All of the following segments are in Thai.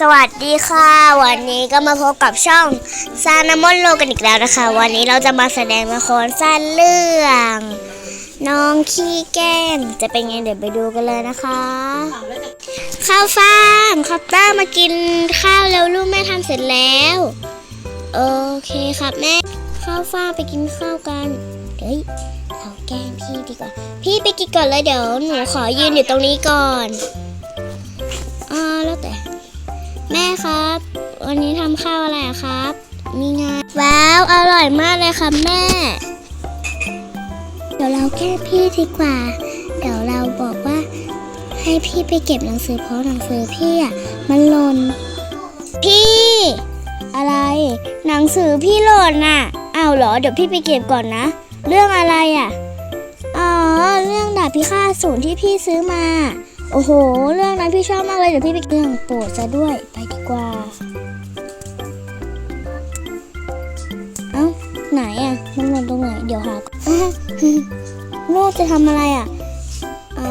สวัสดีค่ะ วันนี้ก็มาพบกับช่องซานามอนโลกันอีกแล้วนะคะ วันนี้เราจะมาแสดงละครสั้นเรื่อง น้องขี้แกล้งจะเป็นไงเดี๋ยวไปดูกันเลยนะคะ ข้าวฟ่างครับต้ามากินข้าวแล้วลูกแม่ทำเสร็จแล้ว โอเคครับแม่ข้าวฟ่างไปกินข้าวกันเฮ้ยเราแกล้งพี่ดีกว่า พี่ไปกินก่อนเลยเดี๋ยวหนูขอยืนอยู่ตรงนี้ก่อนอ่าแล้วแต่ แม่ครับ วันนี้ทำข้าวอะไรครับ มีงานว้าว อร่อยมากเลยค่ะแม่ เดี๋ยวเราแก้พี่ดีกว่า เดี๋ยวเราบอกว่า ให้พี่ไปเก็บหนังสือเพราะหนังสือพี่อะมันหล่นพี่ อะไร หนังสือพี่หล่นน่ะอ้าวเหรอเดี๋ยวพี่ไปเก็บก่อนนะ เรื่องอะไรอะอ๋อเรื่องดาบพิฆาตศูนย์ที่พี่ซื้อมา โอ้โห เรื่องนั้นพี่ชอบมากเลย เดี๋ยวพี่ไปเรื่องโปรดซะด้วย ไปดีกว่า เอ้า ไหนอะ มันหล่นตรงไหน เดี๋ยวหาลูกจะทำอะไรอะ อ๋อ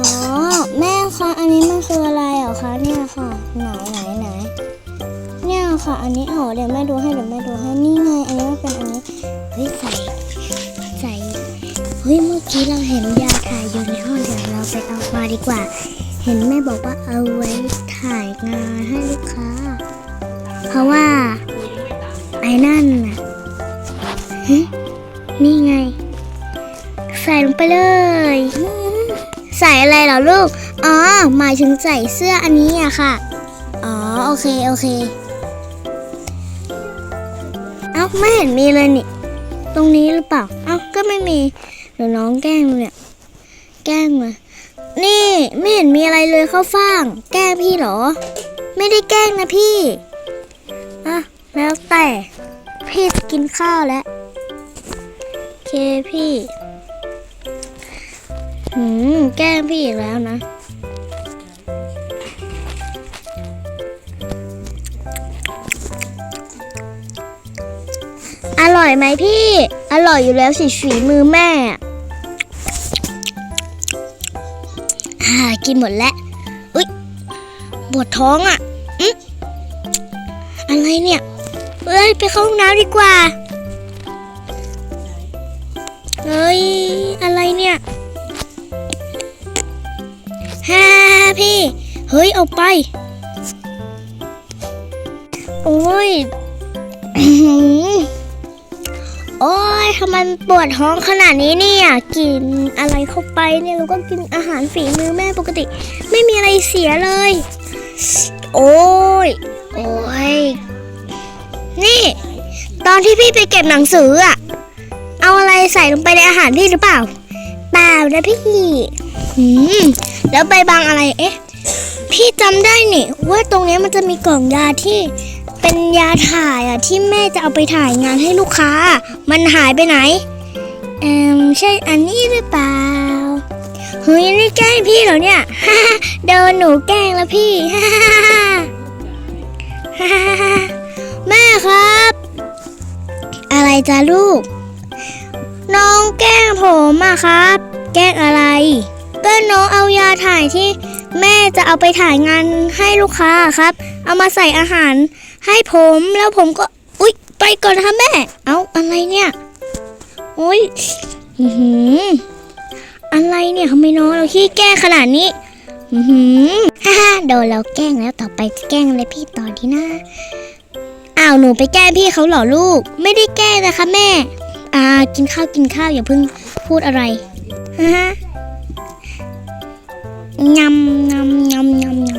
แม่คะ อันนี้มันคืออะไรเหรอคะ เนี่ยค่ะ ไหนไหนไหน เนี่ยค่ะ อันนี้อ๋อเดี๋ยวแม่ดูให้ เดี๋ยวแม่ดูให้ นี่ไง อันนี้มันเป็นอันนี้ เฮ้ยใส่ใส่เฮ้ย เมื่อกี้เราเห็นยาถ่ายอยู่ในห้องเดี๋ยวเราไปเอามาดีกว่า เห็นแม่บอกว่าเอาไว้ถ่ายงานให้ลูกค้า เพราะว่า ไอ้นั่นน่ะนี่ไง ใส่ลงไปเลย ใส่อะไรเหรอลูก อ๋อ หมายถึงใส่เสื้ออันนี้อะค่ะ อ๋อ โอเค โอเค เอ้า ไม่เห็นมีเลยนี่ ตรงนี้หรือเปล่า เอ้า ก็ไม่มีเดี๋ยวน้องแกล้งเนี่ย แกล้งมา นี่ไม่เห็นมีอะไรเลยเข้าฟ่าง แกล้งพี่เหรอ ไม่ได้แกล้งนะพี่อะแล้วแต่พี่จะกินข้าวแล้วโอเคพี่หืมแกล้งพี่อีกแล้วนะอร่อยไหมพี่ อร่อยอยู่แล้วสิฝีมือแม่ กินหมดแล้วอุ๊ยปวดท้องอะอืมอะไรเนี่ยเอ้ยไปเข้าห้องน้ำดีกว่าเฮ้ยอะไรเนี่ยฮ่าพี่ เฮ้ยเอาไป โอ้ย โอ้ยทำไมมันปวดท้องขนาดนี้เนี่ย กินอะไรเข้าไปเนี่ยเราก็กินอาหารฝีมือแม่ปกติ ไม่มีอะไรเสียเลย โอ้ย โอ้ย นี่ ตอนที่พี่ไปเก็บหนังสืออะเอาอะไรใส่ลงไปในอาหารพี่หรือเปล่า เปล่านะพี่หืมแล้วใบบางอะไร เอ๊ะ พี่จำได้นี่ว่าตรงนี้มันจะมีกล่องยาที่ เป็นยาถ่ายอะที่แม่จะเอาไปถ่ายงานให้ลูกค้า มันหายไปไหนเอมใช่อันนี้หรือเปล่าเฮ้ยนี่แกล้งพี่เหรอเนี่ยโดนหนูแกล้งแล้วพี่แม่ครับ อะไรจ้าลูก น้องแกล้งผมอะครับ แกล้งอะไร ก็น้องเอายาถ่ายที่ แม่จะเอาไปถ่ายงานให้ลูกค้าครับ เอามาใส่อาหาร ให้ผมแล้วผมก็ อุ๊ย ไปก่อนนะคะแม่ เอาอะไรเนี่ยโอ๊ยอื้อหืออะไรเนี่ยทำไมน้องเราขี้แกล้งขนาดนี้ อือหือฮ่าฮ่าโดนเราแกล้งแล้วต่อไปจะแกล้งอะไรพี่ต่อดีนะอ้าวหนูไปแกล้งพี่เขาเหรอลูก ไม่ได้แกล้งนะคะแม่ อ่ากินข้าวกินข้าวอย่าเพิ่งพูดอะไรฮ่าฮ่ายำยำยำยำ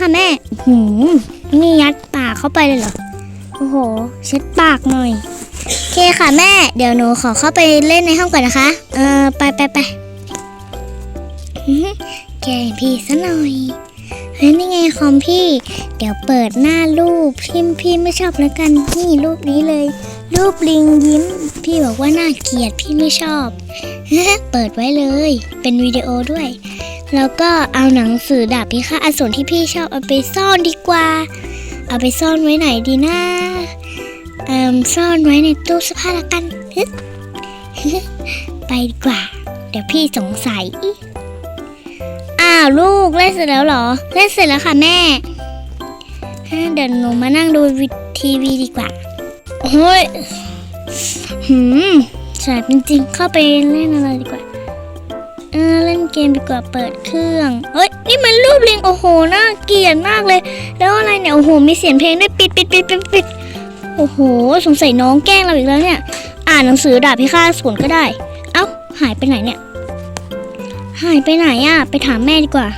ค่ะแม่หืมนี่ยัดปากเข้าไปเลยเหรอ โอ้โห เช็ดปากหน่อย โอเคค่ะแม่ เดี๋ยวหนูขอเข้าไปเล่นในห้องก่อนนะคะ เออไปไปไปแกงพี่ซะหน่อยเฮ้ยนี่ไงคอมพี่ เดี๋ยวเปิดหน้ารูปที่พี่ไม่ชอบแล้วกัน นี่รูปนี้เลย รูปลิงยิ้ม พี่บอกว่าน่าเกลียดพี่ไม่ชอบ เปิดไว้เลย เป็นวิดีโอด้วย แล้วก็เอาหนังสือดาบพิฆาตอสูรที่พี่ชอบเอาไปซ่อนดีกว่า เอาไปซ่อนไว้ไหนดีนะเอ่มซ่อนไว้ในตู้เสื้อผ้าละกันฮึไปดีกว่า เดี๋ยวพี่สงสัย อ้าวลูกเล่นเสร็จแล้วเหรอ เล่นเสร็จแล้วค่ะแม่เดี๋ยวหนูมานั่งดูทีวีดีกว่าโอ้ยหืมแสบจริงๆเข้าไปเล่นอะไรดีกว่า เออเล่นเกมดีกว่าเปิดเครื่องเอ้ยนี่มันรูปลิงโอ้โหน่าเกลียดมากเลย แล้วอะไรเนี่ยโอ้โหมีเสียงเพลงด้วยปิดปิดปิดปิดปิดโอ้โห สงสัยน้องแกล้งเราอีกแล้วเนี่ย อ่านหนังสือดาบพิฆาตศูนย์ก็ได้ เอ้าหายไปไหนเนี่ย หายไปไหนอะไปถามแม่ดีกว่า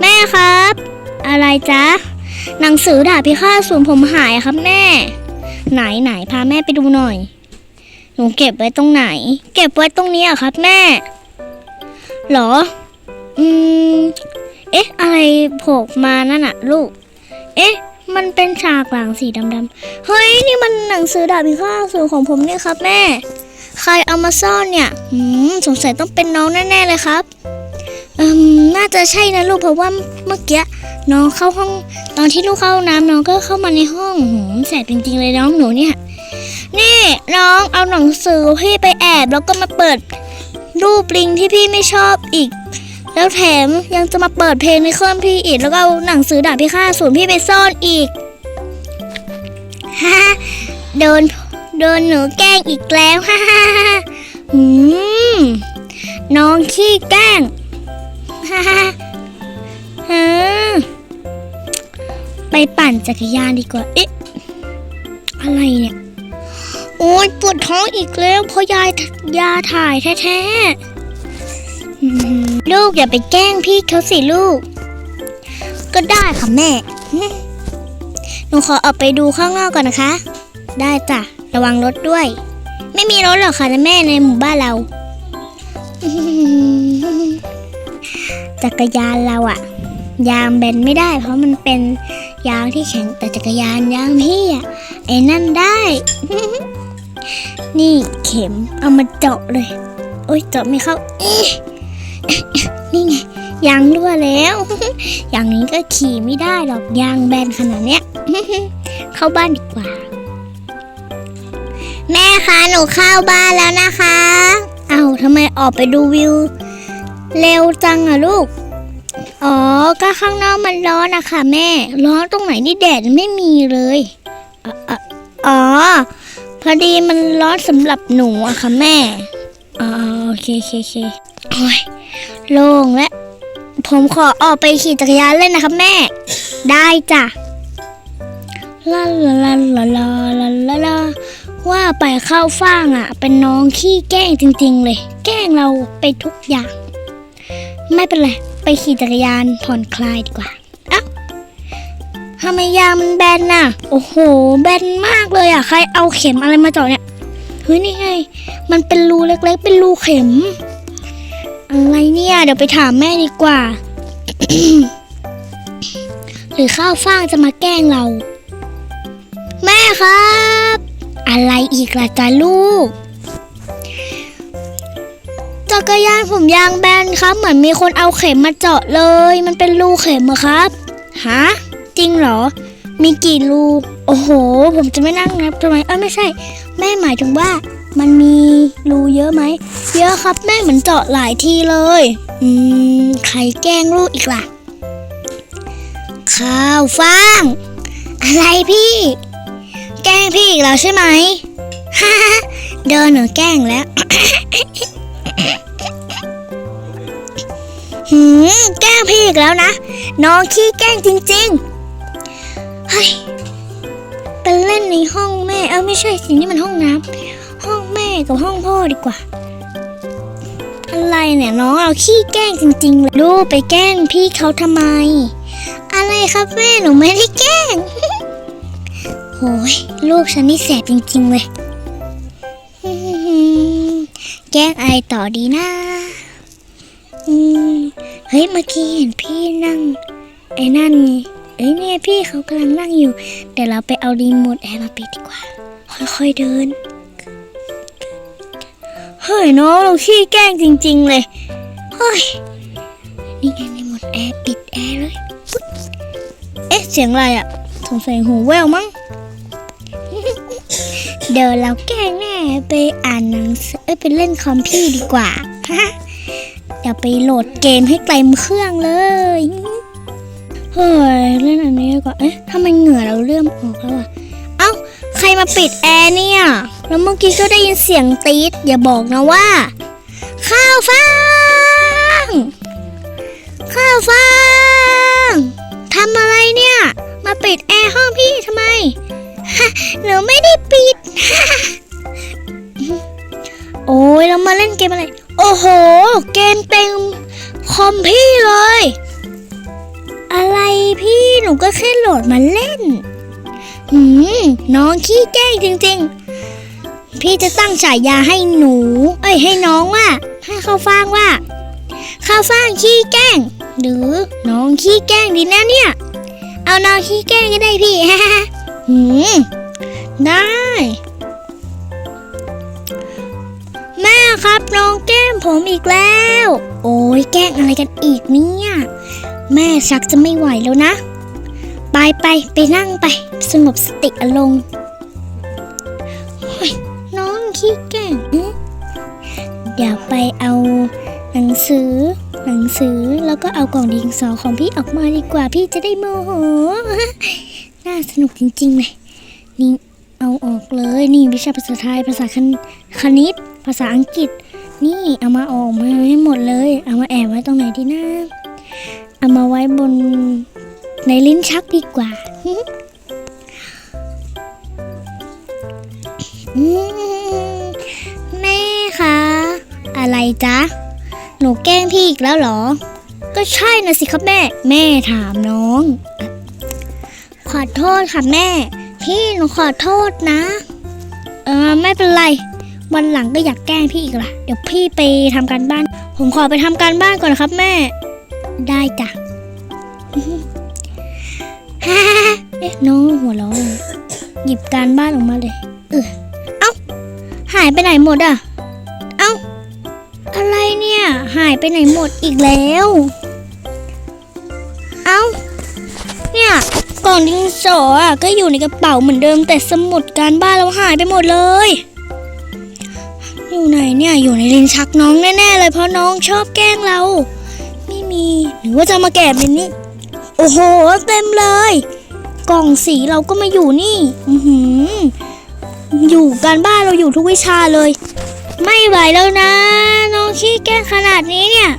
แม่ครับ อะไรจ๊ะหนังสือดาบพิฆาตศูนย์ผมหายครับแม่ ไหนไหนพาแม่ไปดูหน่อยหนูเก็บไว้ตรงไหน เก็บไว้ตรงนี้อะครับแม่ หรอ อืม เอ๊ะ อะไรโผล่มานั่นอะลูก เอ๊ะ มันเป็นฉากหลังสีดำๆ เฮ้ย นี่มันหนังสือดาบพิฆาตศูนของผมเนี่ยครับแม่ ใครเอามาซ่อนเนี่ย อืม สงสัยต้องเป็นน้องแน่ๆเลยครับอืมน่าจะใช่นะลูกเพราะว่าเมื่อกี้น้องเข้าห้อง ตอนที่ลูกเข้าน้ำน้องก็เข้ามาในห้องหืมแสบจริงๆเลยน้องหนูเนี่ย นี่น้องเอาหนังสือพี่ไปแอบแล้วก็มาเปิด รูปลิงที่พี่ไม่ชอบอีก แล้วแถมยังจะมาเปิดเพลงในเครื่องพี่อีก แล้วก็เอาหนังสือดาบพิฆาตศูนย์พี่ไปซ่อนอีกฮ่าโดนโดนหนูแกล้งอีกแล้วฮ่าฮ่าฮ่าหืมน้องขี้แกล้งฮ่าฮ่าฮ่าไปปั่นจักรยานดีกว่า เอ๊ะ ยปวดท้องอีกแล้วเพราะยายยาถ่ายแท้ๆอืมลูกอย่าไปแกล้งพี่เขาสิลูก ก็ได้ค่ะแม่ หนูขอออกไปดูข้างนอกก่อนนะคะ ได้จ้ะ ระวังรถด้วย ไม่มีรถหรอกค่ะแม่ในหมู่บ้านเราจักรยานเราอะยางแบนไม่ได้ เพราะมันเป็นยางที่แข็งแต่จักรยานยางพี่อะไอ้นั่นได้ นี่เข็มเอามาเจาะเลย โอ๊ยเจาะไม่เข้าอิ๊ะนี่ไงยางรั่วแล้ว อย่างนี้ก็ขี่ไม่ได้หรอกยางแบนขนาดเนี้ย เข้าบ้านดีกว่า แม่คะหนูเข้าบ้านแล้วนะคะ เอาทำไมออกไปดูวิว เร็วจังอะลูก อ๋อ ก็ข้างนอกมันร้อนอะคะแม่ ร้อนตรงไหนนี่แดดไม่มีเลย อ๋ออ๋ออ๋อ พอดีมันร้อนสำหรับหนูอะค่ะแม่อ๋อโอเคโอเคโอเคโอ้ยโล่งแล้วผมขอออกไปขี่จักรยานเล่นนะครับแม่ ได้จ้ะลาลาลาลาลาลาลาลาว่าไปเข้าฟ่างอะ เป็นน้องขี้แกล้งจริง ๆ เลย แกล้งเราไปทุกอย่าง ไม่เป็นไร ไปขี่จักรยานผ่อนคลายดีกว่า ไมยางมันแบนน่ะ โอ้โห แบนมากเลยอะ ใครเอาเข็มอะไรมาเจาะเนี่ย เฮ้ยนี่ไง มันเป็นรูเล็กๆ เป็นรูเข็ม อะไรเนี่ย เดี๋ยวไปถามแม่ดีกว่า หรือข้าวฟ่างจะมาแกล้งเรา แม่ครับ อะไรอีกล่ะจ๊ะลูกจักรยานผมยางแบนครับ เหมือนมีคนเอาเข็มมาเจาะเลย มันเป็นรูเข็มอะครับ ฮะ จริงเหรอ มีกี่รูโอ้โห ผมจะไม่นั่งนับทำไมเอ้ยไม่ใช่ แม่หมายถึงว่า มันมีรูเยอะไหม เยอะครับแม่เหมือนเจาะหลายทีเลย อืมใครแกล้งลูกอีกล่ะ ข้าวฟ่าง อะไรพี่ แกล้งพี่อีกแล้วใช่ไหมฮ่าเดินหนูแกล้งแล้วหืมแกล้งพี่อีกแล้วนะ น้องขี้แกล้งจริง ๆ เฮ้ยไปเล่นในห้องแม่ เออไม่ใช่สินี่มันห้องน้ำห้องแม่กับห้องพ่อดีกว่า อะไรเนี่ยน้องเราขี้แกล้งจริงๆเลยลูกไปแกล้งพี่เขาทำไม อะไรครับแม่หนูไม่ได้แกล้งโหยลูกฉันนี่แสบจริง ๆ เลย แกล้งอะไรต่อดีนะเฮ้ยเมื่อกี้เห็นพี่นั่ง ไอ้นั่นไง เอ้ยเนี่ยพี่เขากำลังนั่งอยู่ เดี๋ยวเราไปเอารีโมทแอร์มาปิดดีกว่า ค่อยๆเดิน เฮ้ยน้องเราขี้แกล้งจริง ๆ เลย เฮ้ย นี่ไงรีโมทแอร์ปิดแอร์เลย เอ๊ะเสียงอะไรอะสงสัยหูแววมั้ง เดี๋ยวเราแกล้งแน่ไปอ่านหนังสือเอ้ยไปเล่นคอมพี่ดีกว่าเดี๋ยวไปโหลดเกมให้เต็มเครื่องเลย เฮ้ยเล่นอันนี้ก่อนเอ๊ะทำไมเหงื่อเราเริ่มออกแล้วอะเอ้าใครมาปิดแอร์เนี่ยแล้วเมื่อกี้ก็ได้ยินเสียงตี๊ดอย่าบอกนะว่า ข้าวฟ่างข้าวฟ่างทำอะไรเนี่ย มาปิดแอร์ห้องพี่ทำไมหนูไม่ได้ปิด โอ้ยเรามาเล่นเกมอะไร โอ้โห เกมเต็มคอมพี่เลย อะไรพี่หนูก็แค่โหลดมาเล่น หืมน้องขี้แกล้งจริงๆ พี่จะตั้งฉายาให้หนู เอ้ยให้น้องว่า ให้เขาฟังว่าข้าวฟ่างขี้แกล้ง หรือน้องขี้แกล้งดีนะเนี่ย เอาน้องขี้แกล้งก็ได้พี่หืมได้ แม่ครับน้องแกล้งผมอีกแล้ว โอ้ยแกล้งอะไรกันอีกเนี่ย แม่ชักจะไม่ไหวแล้วนะ ไปไปไปนั่งไป สงบสติอารมณ์เฮ้ยน้องขี้แกล้งเดี๋ยวไปเอาหนังสือ หนังสือแล้วก็เอากล่องดินสอของพี่ออกมาดีกว่าพี่จะได้โมโห น่าสนุกจริงๆเลยนี่เอาออกเลยนี่วิชาภาษาไทยภาษาคณคณิต ภาษาอังกฤษ นี่เอามาออกมาให้หมดเลย เอามาแอบไว้ตรงไหนดีนะ เอามาไว้บนในลิ้นชักดีกว่า แม่คะ อะไรจ๊ะ หนูแกล้งพี่อีกแล้วเหรอ ก็ใช่นะสิครับแม่ แม่ถามน้อง ขอโทษค่ะแม่ พี่หนูขอโทษนะ เออไม่เป็นไร วันหลังก็อยากแกล้งพี่อีกละเดี๋ยวพี่ไปทำการบ้าน ผมขอไปทำการบ้านก่อนนะครับแม่ ได้จ้ะฮ่าเอ๊ะน้องหัวเราะหยิบการบ้านออกมาเลย เออเอ้า หายไปไหนหมดอะ เอ้า อะไรเนี่ย หายไปไหนหมดอีกแล้ว เอ้า เนี่ยกล่องดินสออะก็อยู่ในกระเป๋าเหมือนเดิม แต่สมุดการบ้านเราหายไปหมดเลย อยู่ไหนเนี่ยอยู่ในลิ้นชักน้องแน่ๆเลยเพราะน้องชอบแกล้งเรา มีหรือว่าจะมาแกะเป็นนี่โอ้โห เต็มเลย กล่องสีเราก็มาอยู่นี่อือหืออยู่การบ้านเราอยู่ทุกวิชาเลย ไม่ไหวแล้วนะ น้องขี้แกล้งขนาดนี้เนี่ย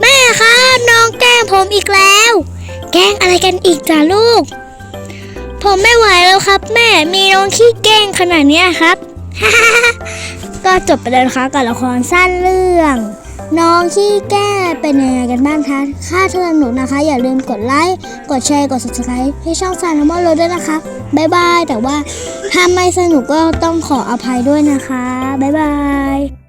แม่ครับน้องแกล้งผมอีกแล้ว แกล้งอะไรกันอีกจ้ะลูก ผมไม่ไหวแล้วครับ แม่มีน้องขี้แกล้งขนาดนี้ครับ ก็จบไปแล้วนะคะกับละครสั้นเรื่อง น้องขี้แก้เป็นยังไงกันบ้างคะ ค่าเทอมหนูนะคะ อย่าลืมกดไลค์ กดแชร์ กด subscribe ให้ช่องซานทมอลโรด้วยนะคะ บ๊ายบาย แต่ว่าถ้าไม่สนุกก็ต้องขออภัยด้วยนะคะ บ๊ายบาย